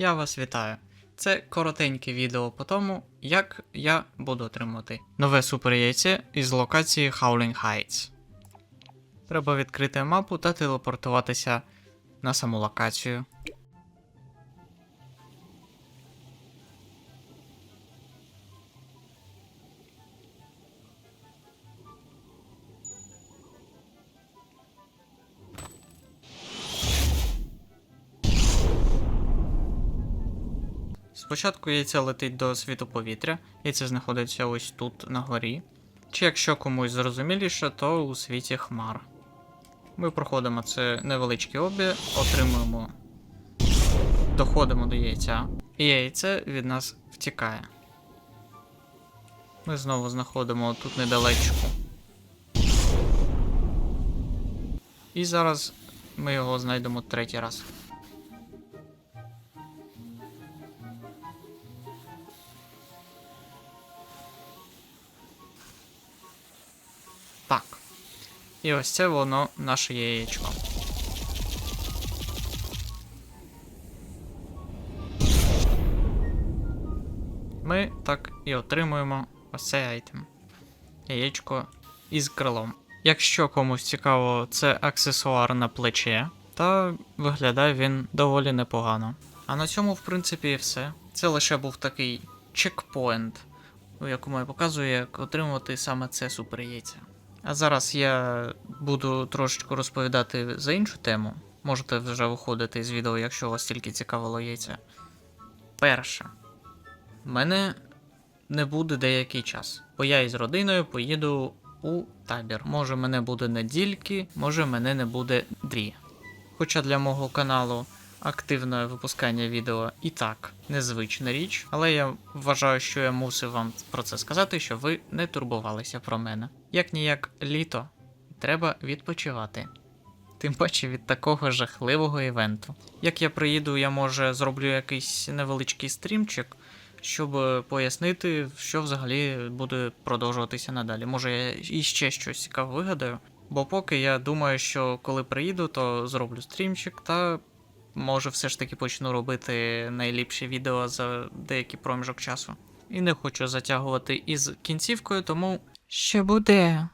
Я вас вітаю. Це коротеньке відео по тому, як я буду отримувати нове супер із локації Howling Heights. Треба відкрити мапу та телепортуватися на саму локацію. Спочатку яйце летить до світу повітря, яйце знаходиться ось тут на горі. Чи якщо комусь зрозуміліше, то у світі хмар. Ми проходимо це невеличкий обі, отримуємо, доходимо до яйця, і яйце від нас втікає. Ми знову знаходимо тут недалечко. І зараз ми його знайдемо третій раз. Так. І ось це воно наше яєчко. Ми так і отримуємо ось цей айтем. Яєчко із крилом. Якщо комусь цікаво, це аксесуар на плече, та виглядає він доволі непогано. А на цьому, в принципі, і все. Це лише був такий чекпоінт, у якому я показую, як отримувати саме це супер яйця. А зараз я буду трошечку розповідати за іншу тему. Можете вже виходити з відео, якщо вас тільки цікавило яйця. Перше. Мене не буде деякий час, бо я із родиною поїду у табір. Може мене буде недільки, може мене не буде дві. Хоча для мого каналу активне випускання відео і так незвична річ, але я вважаю, що я мусив вам про це сказати, щоб ви не турбувалися про мене. Як ніяк літо, треба відпочивати. Тим паче від такого жахливого івенту. Як я приїду, я може зроблю якийсь невеличкий стрімчик, щоб пояснити, що взагалі буде продовжуватися надалі. Може, я іще щось цікаве вигадаю. Бо поки я думаю, що коли приїду, то зроблю стрімчик та може все ж таки почну робити найліпші відео за деякий проміжок часу. І не хочу затягувати із кінцівкою, тому ще буде.